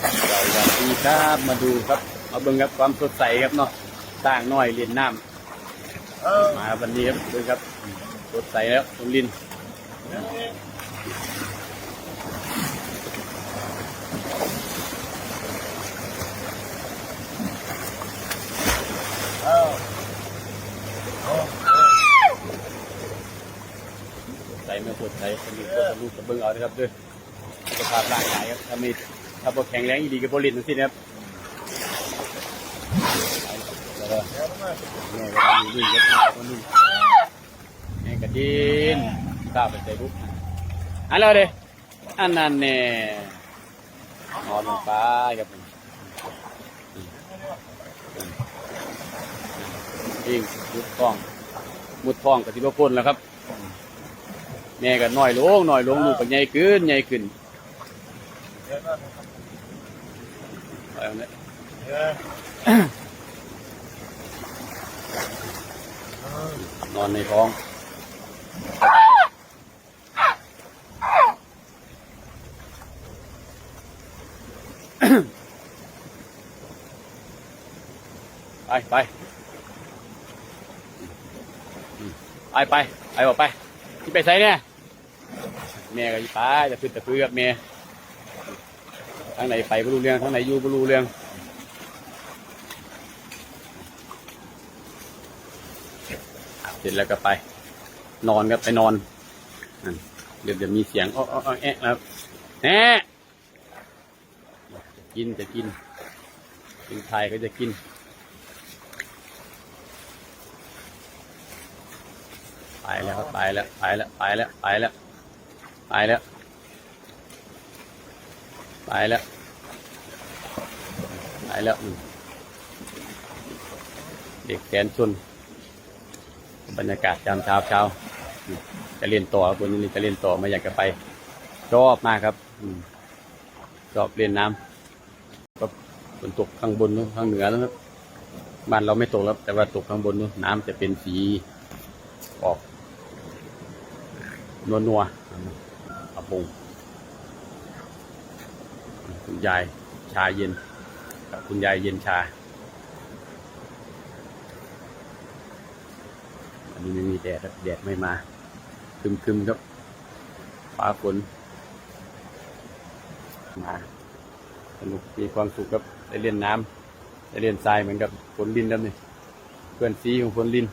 สวัสดีครับมาดูครับมาเบิ่งครับความสดใสครับเนาะต่างน้อยเรียนน้ำมาวันนี้ครับดูครับสดใสแล้วตรงลินใสไม่สดใสคนนี้ก็ลูกกับเบิ่งเอานะครับเด้วย สภาพร่างกายครับถ้ามีถ้าบแข็งแรงดีก็บ่ลินทั้งสิ้นครับแล้วก็แม่ก็มีรุ่นเล็กน้อยคนนึงแม่กระดินก้าไปใส่บุกอันแล้วเด้อันนั้นเนี่ยนอนลงไปครับยิงมุดท้องมุดท้องกับที่พวกคนแล้วครับแม่ก็น้อยลงน้อยลงลูกก็ใหญ่ขึ้นใหญ่ขึ้น เอาอย่างนี้นอนในท้องไปไปไปไปไปบอกไปที่ไปใส่เนี่ยแม่ก็อีป้าจะขึ้นแต่พื้นกับแม่ทางไหนไปไม่รู้เรื่องทางไหนอยู่ไม่รู้เรื่องเสร็จแล้วก็ไป นอนครับไปนอนนั่นเดี๋ยวมีเสียงอ้ออ้ออ้อแอะนะครับแน่จะกินจะกินกินไทยก็จะกินไปแล้วไปแล้วไปแล้วไปแล้วไปแล้วไปแล้ว ไปแล้วไปแล้วเด็กแสนชนบรรยากาศยามเช้าเช้าจะเรียนต่อครับวันนี้จะเรียนต่อไมาอยากจะไปชอบมากครับชอบเรียนน้ำก็ฝนตกข้างบนนู้นข้างเหนือนะครับบ้านเราไม่ตกแล้ว แต่ว่าตกข้างบนนู้นน้ำจะเป็นสีออกนัวนัวๆอับปง คุณยายชาเย็นกับคุณยายเย็นชา อันนี้ไม่มีแดดครับแดดไม่มา คึมคึมครับ ฟ้าฝน มา สนุกมีความสุขครับ ได้เล่นน้ำได้เล่นทรายเหมือนกับฝนลินแล้วนี่เพื่อนซีของฝนลิน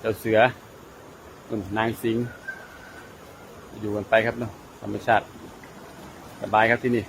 เจ้าเสือนุ่นนางสิง อยู่กันไปครับเนาะธรรมชาติสบายครับที่นี่